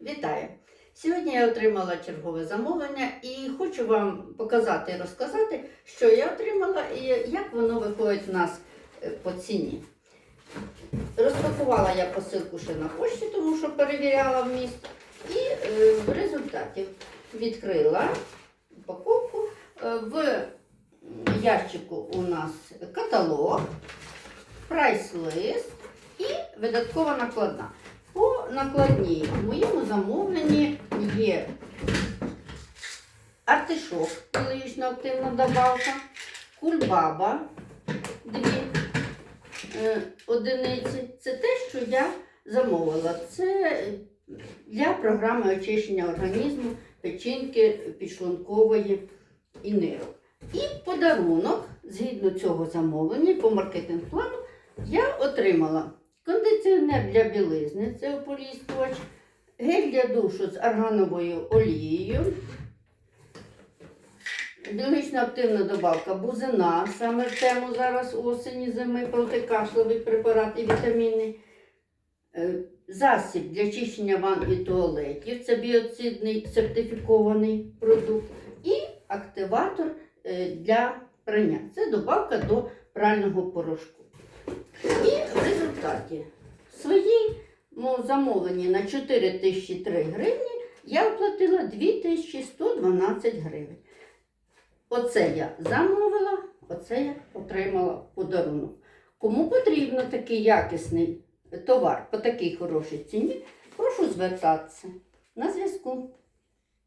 Вітаю! Сьогодні я отримала чергове замовлення і хочу вам показати і розказати, що я отримала і як воно виходить в нас е, по ціні. Розпакувала я посилку ще на пошті, тому що перевіряла вміст. І е, в результаті відкрила упаковку. Е, в ящику у нас каталог, прайс-лист і видаткова накладна. По накладній в моєму замовленні є артишок, біологічно активна добавка, кульбаба, дві е, одиниці. Це те, що я замовила. Це для програми очищення організму, печінки, підшлункової і нирок. І подарунок, згідно цього замовлення, по маркетинг-плану, я отримала кондиціонер для білизни, це ополіскувач, гель для душу з аргановою олією, біологічно активна добавка бузина, саме в тему зараз осені, зими, протикашловий препарат і вітаміни. Е, Засіб для чищення ванн і туалетів, це біоцидний сертифікований продукт. І активатор е, для прання. Це добавка до прального порошку. Результаті своєму замовленні на 4003 гривні я оплатила 2112 гривень. Оце я замовила, оце я отримала подарунок. Кому потрібно такий якісний товар по такій хорошій ціні, прошу звертатися на зв'язку.